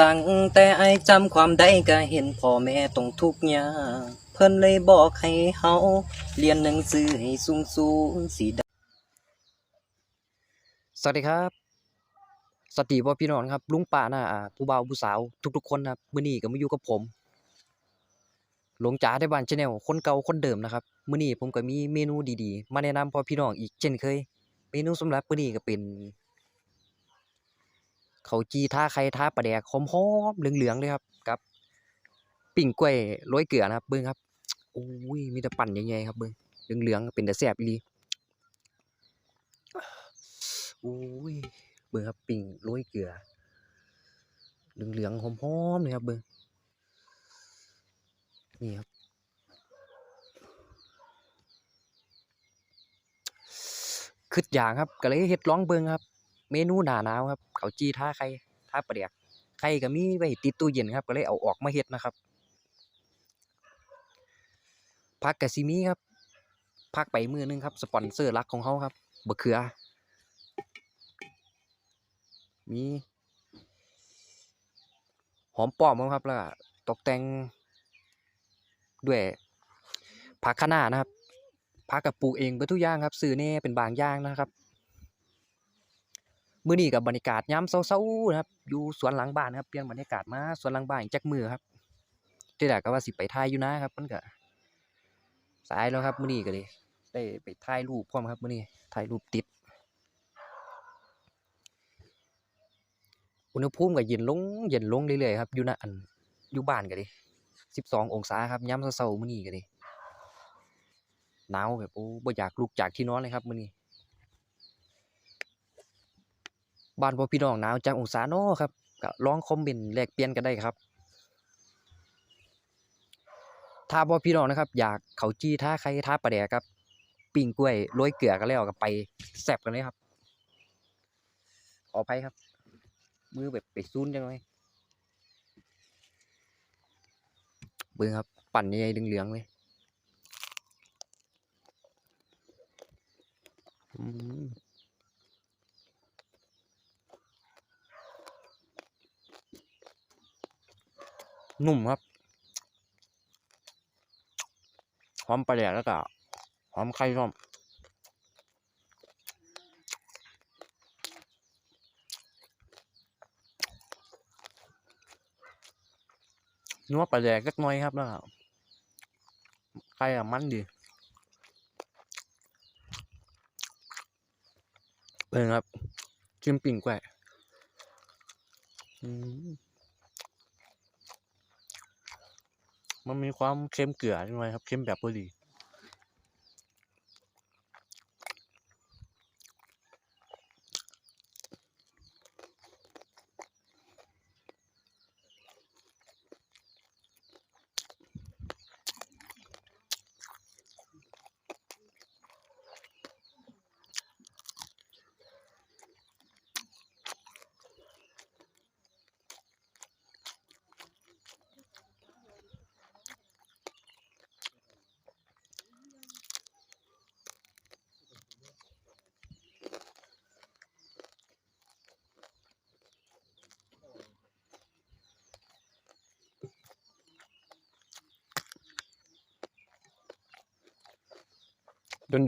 ตั้งแต่ไอจำความได้ก็เห็นพ่อแม่ต้องทุกข์ยากเพิ่นเลยบอกให้เฮาเรียนหนังสือให้สูงสูงสิได้สวัสดีครับ สวัสดีพ่อพี่น้องครับ ลุงป้าน้าอาผู้บ่าวผู้สาวทุกๆคนนะครับมื้อนี้ก็มาอยู่กับผมหลวงจ๋าได้บ้านชาแนลคนเก่าคนเดิมนะครับมื้อนี้ผมก็มีเมนูดีๆ มาแนะนำพ่อพี่น้องอีกเช่นเคย เมนูสำหรับมื้อนี้ก็เป็น เขาจีท่าไข่ท่าปลาแดกหอมๆเหลืองๆเลยครับกับปิ้งกล้วยโรยเกลือนะครับเบิ่งครับโอ้ยมีแต่ปั่นใหญ่ๆครับเบิ่งเหลืองๆเป็นแต่แซ่บอีลีโอ้ยเบิ่งครับปิ้งโรยเกลือเหลืองๆหอมๆเลยครับเบิ่งนี่ครับคิดอย่ากครับก็เลยเฮ็ดลองเบิ่งครับ เมนูหนาหนาวครับข้าจีท่าไข่ท่าปลาแดกไข่ก็มีไว้ติดตู้เย็นครับ ก็เลยเอาออกมาเฮ็ดนะครับผักก็สิมีครับผักไปมื้อหนึงครับ สปอนเซอร์หลักของเขาครับบะเขือ มีหอมปอมครับแล้วตกแต่งด้วยผักคะน้านะครับผักกับปลูกเองเบิดทุกอย่างครับ ซื้อแหน่เป็นบางอย่างนะครับ มื้อนี้กับบรรยากาศยามเช้าๆนะครับอยู่สวนหลังบ้านครับเปลี่ยนบรรยากาศมาสวนหลังบ้านอีกจักมือครับที่แรกก็ว่าสิไปถ่ายอยู่นะครับมันก็สายแล้วครับมื้อนี้ก็เลยได้ไปถ่ายรูปพร้อมครับมื้อนี้ถ่ายรูปติด อุณหภูมิก็เย็นลงเย็นลงเรื่อยๆครับอยู่ณอันอยู่บ้านก็ดิ12ององศาครับยามเช้าๆมื้อนี้ก็ดิหนาวแบบโอ้บ่อยากลุกจากที่นอนเลยครับมื้อนี้ บ้านพ่อพี่น้องหนาวจักองศาน้อครับก็ลองคอมเมนต์แลกเปลี่ยนกันได้ครับ ถ้าพ่อพี่น้องนะครับ อยากเขาจี้ท่าไข่ท่าปลาแดกครับปิ้งกล้วยโรยเกลือกันแล้วก็ไปแซ่บกันเลยครับขออภัยครับ มือแบบไปซูนจังเลยเบิ่งครับ ปั่นใหญ่ๆเหลืองๆเลยอืม นุ่มครับ หอมปลาแดกแล้วก็หอมไข่ร่อมนัวปลาแดกเล็กน้อยครับแล้วก็ไข่อะมันดีเป็นครับจิ้มปิ่งแกวะอื มันมีความเค็มเกลือใช่ไหมครับ เค็มแบบพอดี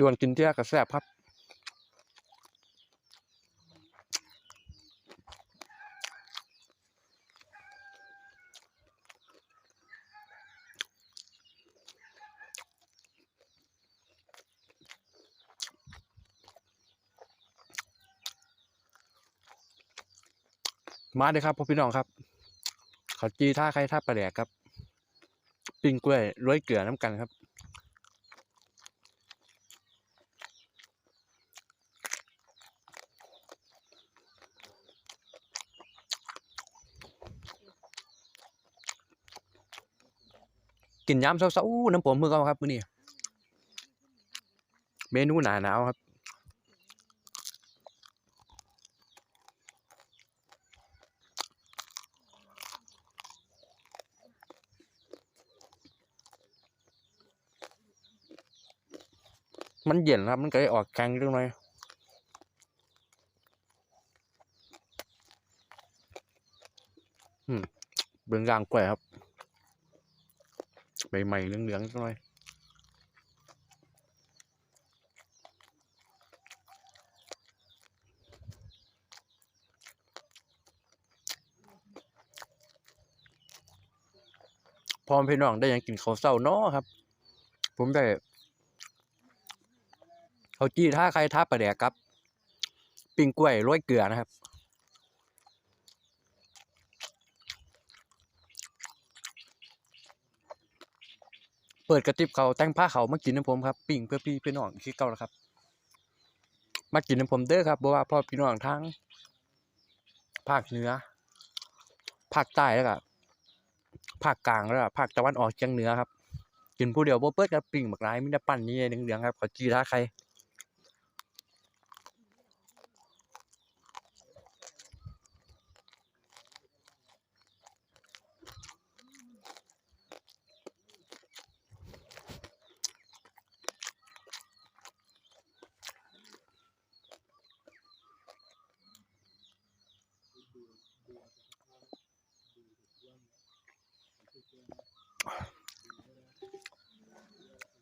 ดวนๆกินเที่ยกับแซ่บครับมาเลยครับพ่อพี่น้องครับข้าวจีท่าไข่ท่าปลาแดกครับ ปิ้งกล้วยโรยเกลือน้ำกันครับ กินยามเช้าๆน้ำผมมือเขาครับมื้อนี้เมนูหนาหนาวครับมันเย็นครับ มันก็เลยออกแข็งจังเลยอืมเบื้องย่างกล้วยครับ บใหม่เหลืองๆจังเลยพร้อพี่น้องได้ยังกินข้าวเช้าเนาะครับ ผมได้ข้าวจี้ท่าใครท่าปลาแดกครับ ปิ้งกล้วยโรยเกลือนะครับ เปิดกระติบเขาแต่งผ้าเขามากินน้ำผมครับปิ่งเพื่อพี่พี่น้องคือเก่าแล้วครับ มากินน้ำผมเด้อครับเพราะว่าพ่อพี่น้องทั้งภาคเหนือภาคใต้แล้วก็ภาคกลางแล้วก็ภาคตะวันออกเฉียงเหนือครับ กินผู้เดียวบ่เปิดครับปิ่งบักร้ายมิได้ปั้นนี่เหลืองๆครับขอจีท่าใคร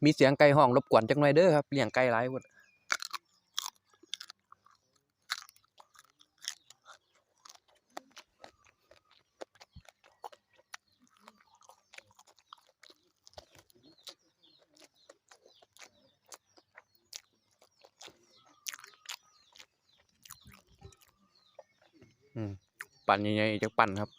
มีเสียงไก่ห้องรบกวนจังหน่อยเด้อครับเลี้ยงไก่หลายพุ่นอืมปั่นใหญ่ๆจักปั่นครับ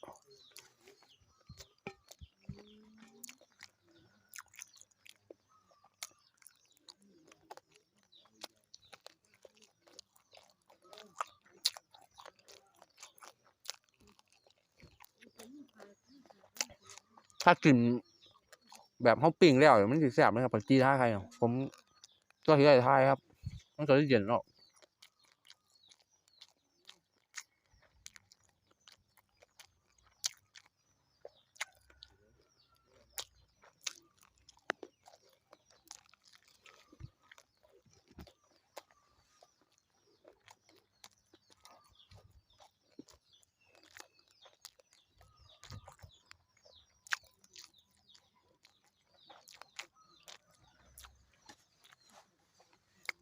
ถ้ากินแบบเขาปิ้งแล้วมันจะแซ่บนะครับผักชีท่าใครผมก็ที่ได้ทายครับ มันก็จะเย็นเนา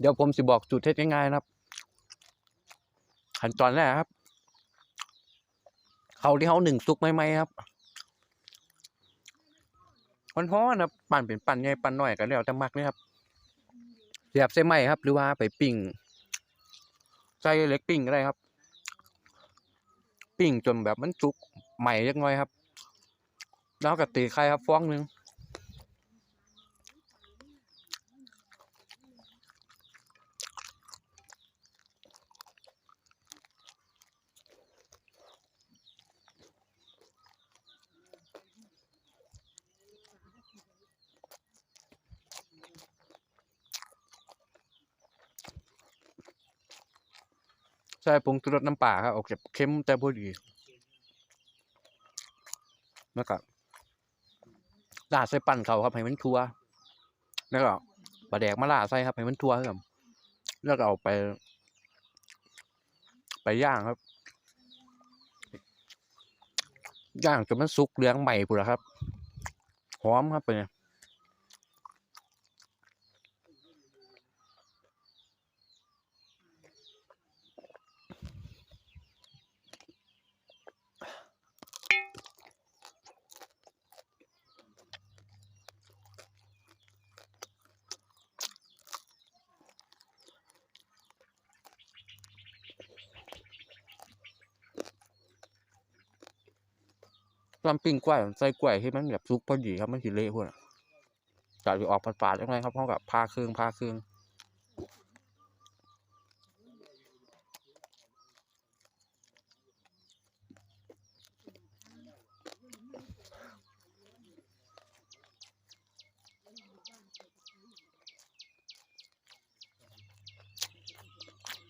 เดี๋ยวผมสิบอกจุดเทศง่ายๆนะครับ ขั้นตอนแรกครับ เขาที่เขาหนึ่งซุกไม่ไหมครับมันฮ้อนครับปั่นเป็นปั่นใหญ่ปั่นน้อยกันแล้วแต่มักเลยครับเสียบใส่ไหมครับ หรือว่าไปปิ้งใส่เล็กปิ้งก็ได้ครับ ปิ้งจนแบบมันสุกใหม่จังเลยครับ แล้วก็ตีไข่ครับฟองหนึ่ง ใช่ปรุงรสน้ำปลาครับออกจากเค็มแต่พอดีแล้วก็ลาดใส่ปั่นเขาครับให้มันทั่วแล้วก็ปลาแดกมาลาดใส่ครับให้มันทั่วครับแล้วก็เอาไป ไปย่างครับ ย่างจนมันสุกเหลืองใหม่พุ่นละครับหอมครับเป็นไง ตอนปิ้งกล้วยใส่กล้วยให้มันแบบสุกพอดีครับมันสิเละพุ่นอะจากที่ออกฝาดๆยังไงครับพราะกับพาเครื่องพาเครื่อง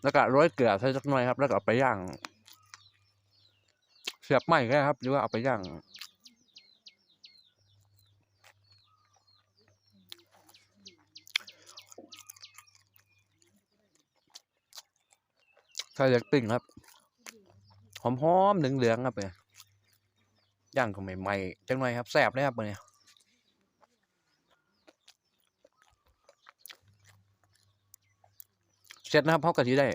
แล้วก็โรยเกลือใส่สักหน่อยครับ แล้วก็ไปย่าง สียบไหม้ก็ได้ครับ หรือว่าเอาไปย่างใส่เล็กปิ้งครับ หอมๆเหลืองๆครับเนี่ยย่างก็ใหม่ๆจังหน่อยครับแซ่บเลยครับมื้อนี้เสร็จนะครับเฮาก็สิได้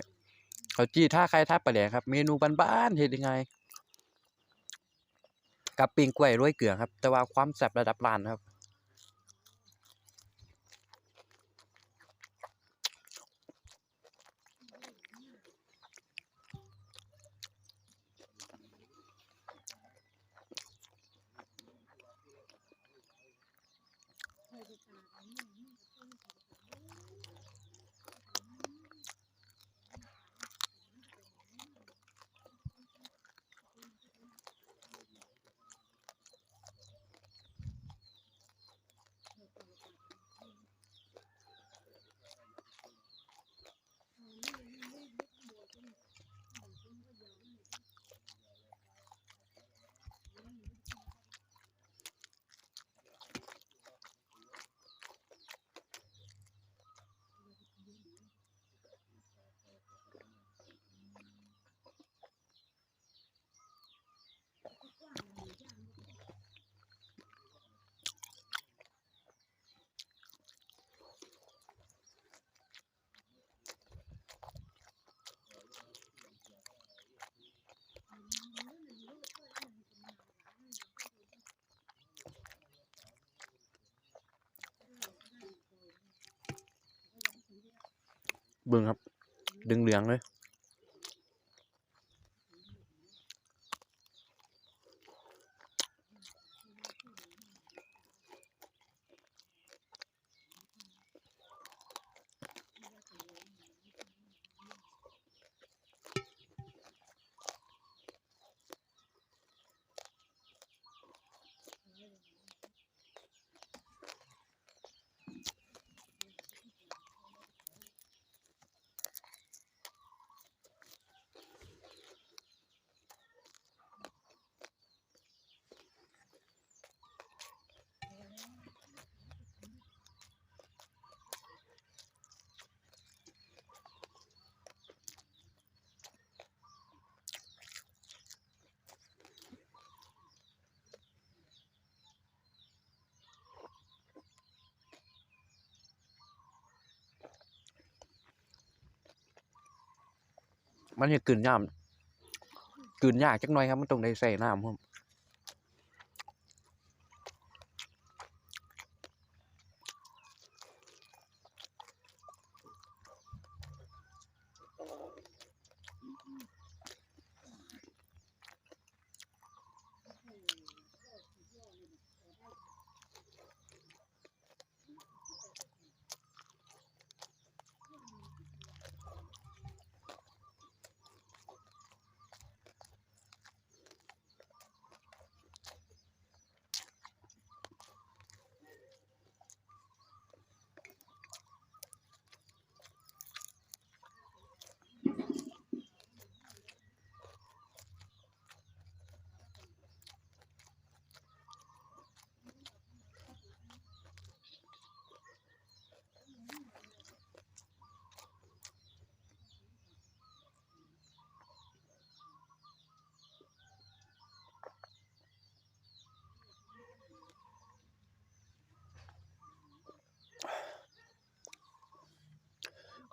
ข้าจี้ท่าไข่ท่าปลาแดกครับ เมนูบ้านๆเฮ็ดยังไง กับปิ้งกล้วยโรยเกลือครับ แต่ว่าความแซ่บระดับล้านครับ เบิ่งครับ ดึงเหลืองเลย มันจะกลืนยากกลืนยากจักหน่อยครับ มันต้องได้ใส่น้ำครับ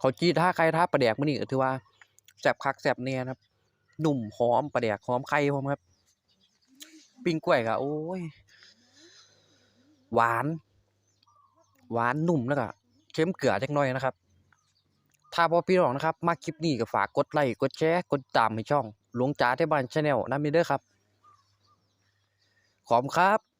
ขาจี้ท่าไข่ท่าปลาแดกมื้อนี้ก็ถือว่าแซ่บคักแซ่บแน่นะครับนุ่มหอมปลาแดกหอมไข่พร้อมครับ ปิ้งกล้วยก็โอ้ย หวาน หวานนุ่มแล้วก็เค็มเกลือจักหน่อยนะครับ ถ้าพอพี่น้องนะครับ มาคลิปนี้ก็ฝากกดไลค์กดแชร์กดติดตามให้ช่องหลวงจ๋าที่บ้านชาแนลนำเด้อครับ ขอบครับ